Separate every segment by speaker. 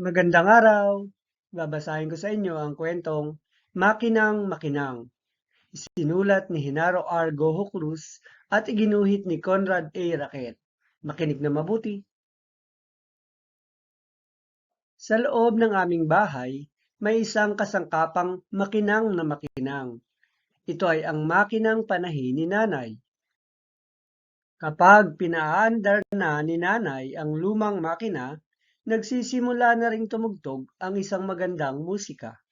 Speaker 1: Magandang araw! Babasahin ko sa inyo ang kwentong Makinang Makinang. Sinulat ni Genaro R. Gojo Cruz at iginuhit ni Conrad A. Raquel. Makinig na mabuti. Sa loob ng aming bahay, may isang kasangkapang makinang na makinang. Ito ay ang makinang panahi ni nanay. Kapag pinaandar na ni nanay ang lumang makina, nagsisimula na ring tumugtog ang isang magandang musika.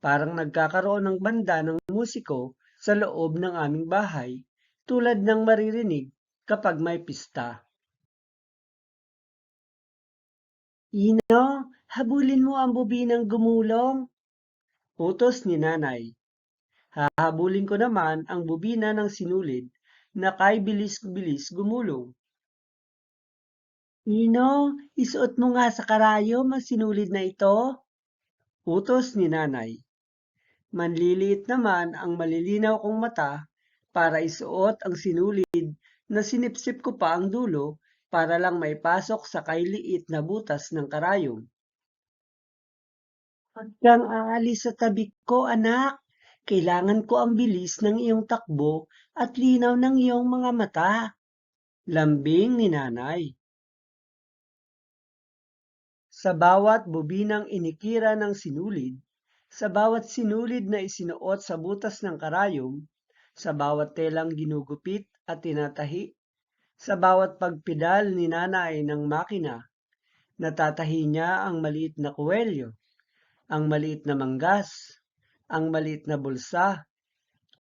Speaker 1: Parang nagkakaroon ng banda ng musiko sa loob ng aming bahay tulad ng maririnig kapag may pista. Ino, habulin mo ang bubinang gumulong. Utos ni nanay. Hahabulin ko naman ang bubina ng sinulid na kay bilis-bilis gumulong. Ino, isuot mo nga sa karayom ang sinulid na ito. Utos ni nanay. Manliliit naman ang malilinaw kong mata para isuot ang sinulid na sinipsip ko pa ang dulo para lang may pasok sa kailiit na butas ng karayom. Huwag kang aalis sa tabi ko, anak. Kailangan ko ang bilis ng iyong takbo at linaw ng iyong mga mata. Lambing ni nanay. Sa bawat bubinang inikira ng sinulid, sa bawat sinulid na isinuot sa butas ng karayom, sa bawat telang ginugupit at tinatahi, sa bawat pagpidal ni nanay ng makina, natatahi niya ang maliit na kuwelyo, ang maliit na manggas, ang maliit na bulsa,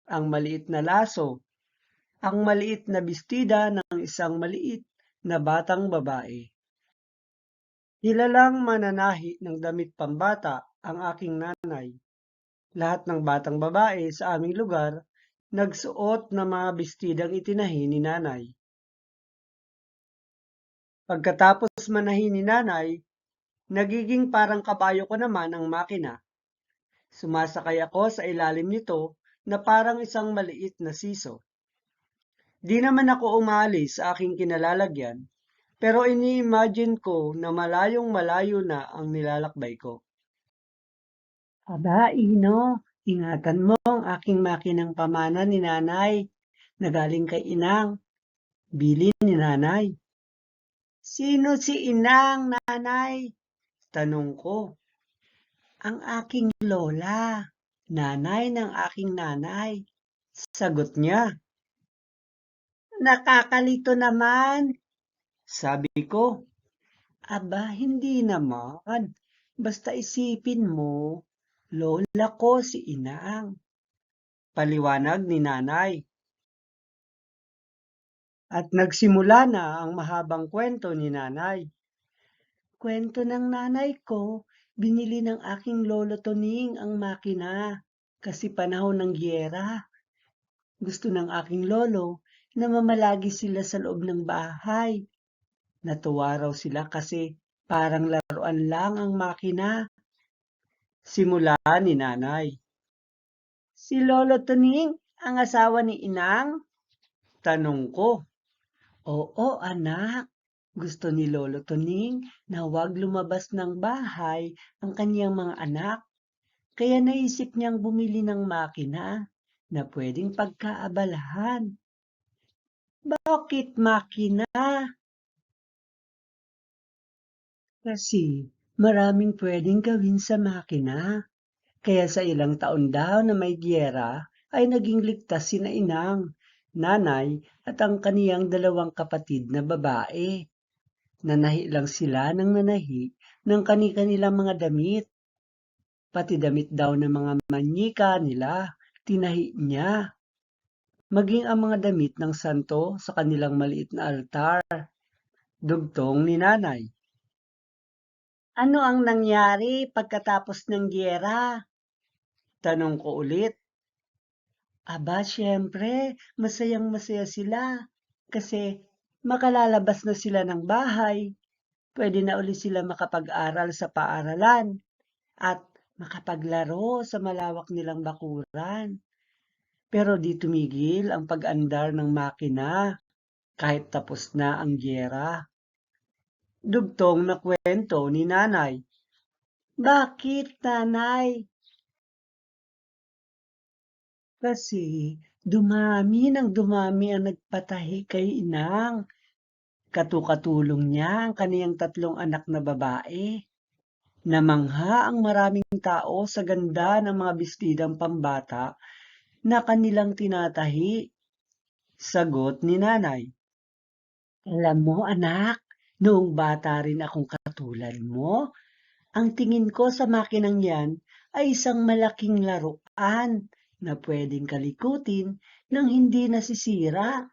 Speaker 1: ang maliit na laso, ang maliit na bestida ng isang maliit na batang babae. Kilalang mananahi ng damit pambata ang aking nanay. Lahat ng batang babae sa aming lugar nagsuot ng mga bestidang itinahi ni nanay. Pagkatapos manahi ni nanay, nagiging parang kabayo ko naman ang makina. Sumasakay ako sa ilalim nito na parang isang maliit na siso. Di naman ako umalis sa aking kinalalagyan, pero ini-imagine ko na malayong malayo na ang nilalakbay ko. Aba, Ino, ingatan mo ang aking makinang pamana ni nanay na galing kay inang. Bili ni nanay. Sino si inang, nanay? Tanong ko. Ang aking lola, nanay ng aking nanay. Sagot niya. Nakakalito naman, sabi ko. Aba, hindi naman. Basta isipin mo, lola ko si inang. Paliwanag ni nanay. At nagsimula na ang mahabang kwento ni nanay. Kwento ng nanay ko, binili ng aking lolo Toning ang makina kasi panahon ng giyera. Gusto ng aking lolo na mamalagi sila sa loob ng bahay. Natuwa raw sila kasi parang laruan lang ang makina. Simula ni nanay. Si Lolo Toning ang asawa ni Inang? Tanong ko. Oo, anak. Gusto ni Lolo Toning na huwag lumabas ng bahay ang kaniyang mga anak. Kaya naisip niyang bumili ng makina na pwedeng pagkaabalahan. Bakit makina? Kasi maraming pwedeng gawin sa makina. Kaya sa ilang taon daw na may giyera ay naging ligtas sina inang, nanay at ang kaniyang dalawang kapatid na babae. Nanahi lang sila ng nanahi ng kani-kanilang mga damit. Pati damit daw ng mga manyika nila, tinahi niya. Maging ang mga damit ng santo sa kanilang maliit na altar. Dugtong ni nanay. Ano ang nangyari pagkatapos ng giyera? Tanong ko ulit. Aba, syempre, masayang masaya sila kasi makalalabas na sila ng bahay. Pwede na uli sila makapag-aral sa paaralan at makapaglaro sa malawak nilang bakuran. Pero di tumigil ang pag-andar ng makina kahit tapos na ang giyera. Dugtong na kwento ni nanay. Bakit, nanay? Kasi dumami ng dumami ang nagpatahi kay inang. Katukatulong niya ang kaniyang tatlong anak na babae. Namangha ang maraming tao sa ganda ng mga bestidang pambata na kanilang tinatahi. Sagot ni nanay. Alam mo anak, noong bata rin akong katulad mo, ang tingin ko sa makinang yan ay isang malaking laruan na pwedeng kalikutin nang hindi nasisira.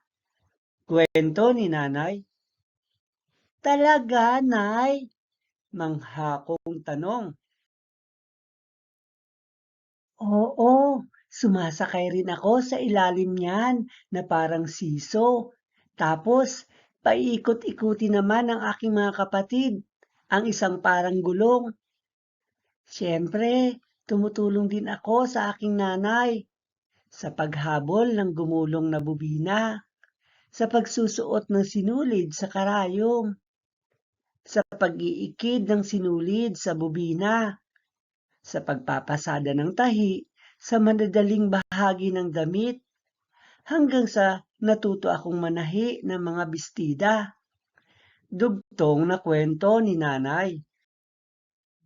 Speaker 1: Kwento ni nanay. Talaga, nay? Mangha kong tanong. Oo, sumasakay rin ako sa ilalim niyan na parang siso. Tapos, paikot-ikuti naman ang aking mga kapatid, ang isang parang gulong. Siyempre, tumutulong din ako sa aking nanay sa paghabol ng gumulong na bubina, sa pagsusuot ng sinulid sa karayom, sa pag-iikid ng sinulid sa bubina, sa pagpapasada ng tahi sa madadaling bahagi ng damit, hanggang sa natuto akong manahi ng mga bestida. Dugtong na kwento ni nanay.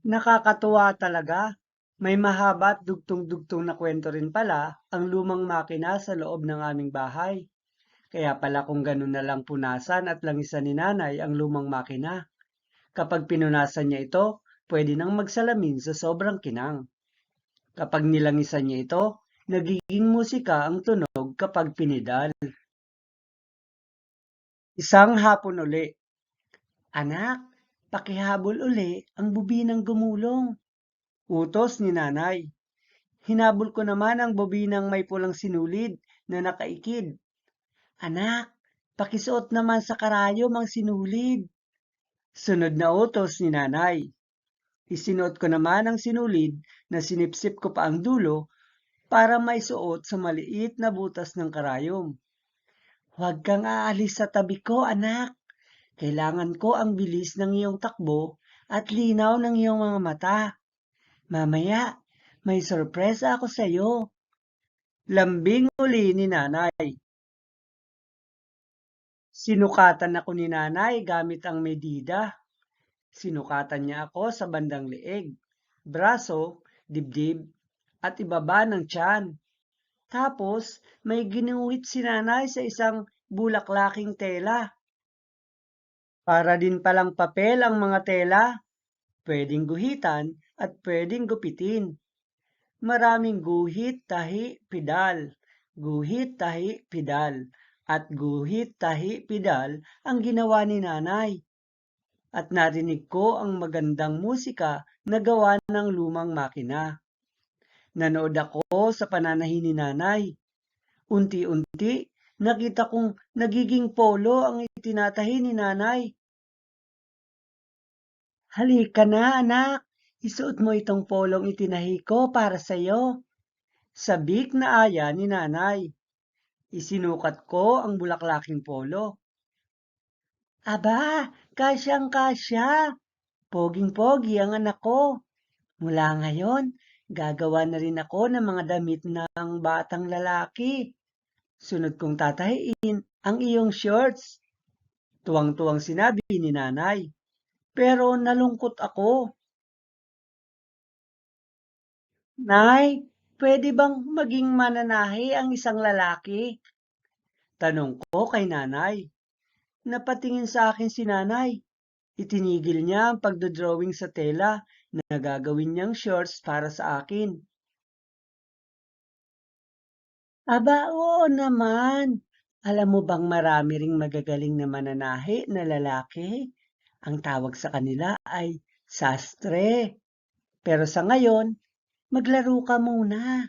Speaker 1: Nakakatuwa talaga. May mahaba dugtong-dugtong na kwento rin pala ang lumang makina sa loob ng aming bahay. Kaya pala kung ganun na lang punasan at langisan ni nanay ang lumang makina. Kapag pinunasan niya ito, pwede nang magsalamin sa sobrang kinang. Kapag nilangisan niya ito, nagiging musika ang tunog kapag pinidal. Isang hapon uli. Anak, pakihabol uli ang bubinang gumulong. Utos ni nanay. Hinabol ko naman ang bobinang may pulang sinulid na nakaikid. Anak, pakisuot naman sa karayom ang sinulid. Sunod na utos ni nanay. Isinuot ko naman ang sinulid na sinipsip ko pa ang dulo para maisuot sa maliit na butas ng karayom. Huwag kang aalis sa tabi ko, anak. Kailangan ko ang bilis ng iyong takbo at linaw ng iyong mga mata. Mamaya, may sorpresa ako sa iyo. Lambing uli ni nanay. Sinukatan ako ni nanay gamit ang medida. Sinukatan niya ako sa bandang leeg, braso, dibdib, at ibaba ng tiyan. Tapos, may ginuhit si nanay sa isang bulaklaking tela. Para din palang papel ang mga tela. Pwedeng guhitan at pwedeng gupitin. Maraming guhit, tahi, pidal. Guhit, tahi, pidal. At guhit, tahi, pidal ang ginawa ni nanay at narinig ko ang magandang musika na gawa ng lumang makina. Nanood ako sa pananahin ni nanay. Unti-unti, nakita kong nagiging polo ang itinatahi ni nanay. Halika na, anak. Isuot mo itong polong itinahi ko para sa iyo. Sabik na aya ni nanay. Isinukat ko ang bulaklaking polo. Aba, kasyang-kasya. Poging-pogi ang anak ko. Mula ngayon, gagawa na rin ako ng mga damit ng batang lalaki. Sunod kong tatahiin ang iyong shorts. Tuwang-tuwang sinabi ni nanay. Pero nalungkot ako. Nay, pwede bang maging mananahi ang isang lalaki? Tanong ko kay nanay. Napatingin sa akin si nanay. Itinigil niya ang pagdodrawing sa tela na gagawin niyang shorts para sa akin. Aba, oo naman. Alam mo bang marami ring magagaling na mananahi na lalaki? Ang tawag sa kanila ay sastre. Pero sa ngayon, maglaro ka muna.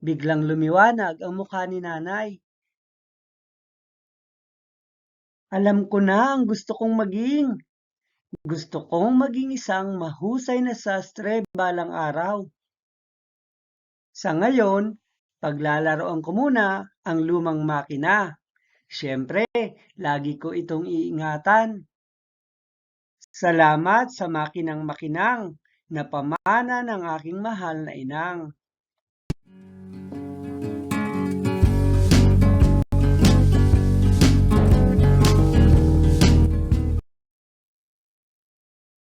Speaker 1: Biglang lumiwanag ang mukha ni nanay. Alam ko na ang gusto kong maging. Gusto kong maging isang mahusay na sastre balang araw. Sa ngayon, paglalaroan ko muna ang lumang makina. Siyempre, lagi ko itong iingatan. Salamat sa makinang makinang na pamana ng aking mahal na inang.